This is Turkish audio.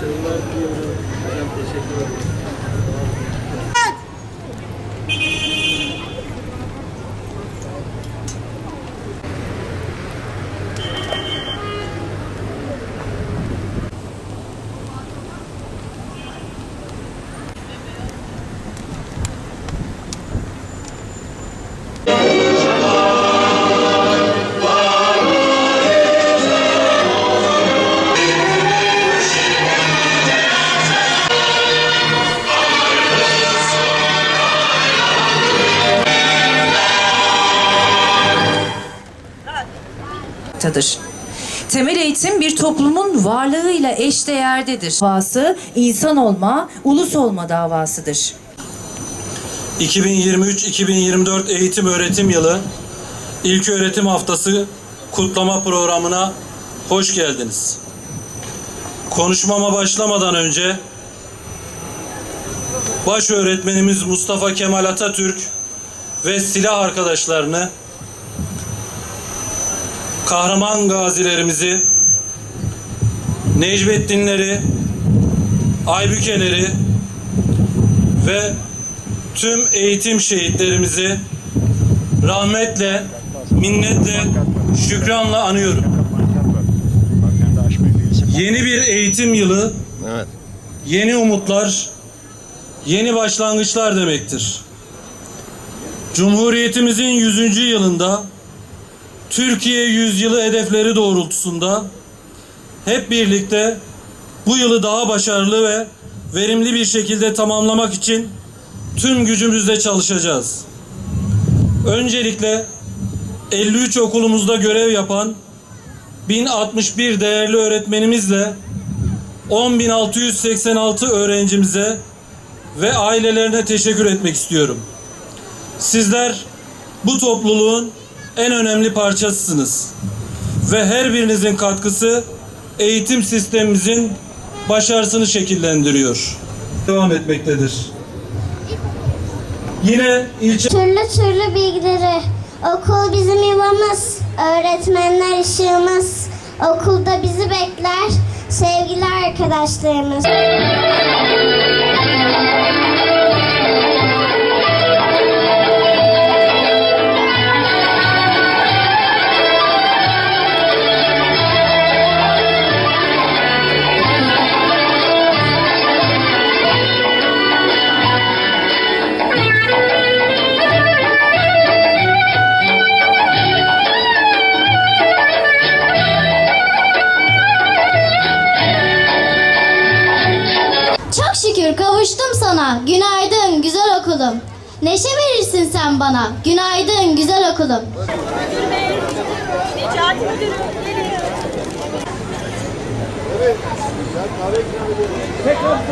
celular, quiebra, adelante, ederim. tadır. Temel eğitim bir toplumun varlığıyla eşdeğerdedir. Davası insan olma, ulus olma davasıdır. 2023-2024 eğitim öğretim yılı ilk öğretim haftası kutlama programına hoş geldiniz. Konuşmama başlamadan önce baş öğretmenimiz Mustafa Kemal Atatürk ve silah arkadaşlarını kahraman gazilerimizi Necmettinleri, Aybükeleri ve tüm eğitim şehitlerimizi rahmetle, minnetle, şükranla anıyorum. Yeni bir eğitim yılı, Evet. yeni umutlar, yeni başlangıçlar demektir. Cumhuriyetimizin 100. yılında Türkiye yüzyılı hedefleri doğrultusunda hep birlikte bu yılı daha başarılı ve verimli bir şekilde tamamlamak için tüm gücümüzle çalışacağız. Öncelikle 53 okulumuzda görev yapan 1061 değerli öğretmenimizle 10.686 öğrencimize ve ailelerine teşekkür etmek istiyorum. Sizler bu topluluğun en önemli parçasısınız. Ve her birinizin katkısı eğitim sistemimizin başarısını şekillendiriyor. Devam etmektedir. Yine ilçe Türlü türlü bilgileri. Okul bizim yuvamız, öğretmenler ışığımız. Okulda bizi bekler sevgili arkadaşlarımız. Günaydın güzel okulum. Neşe verirsin sen bana. Günaydın güzel okulum. Necati Müdürüm geliyor.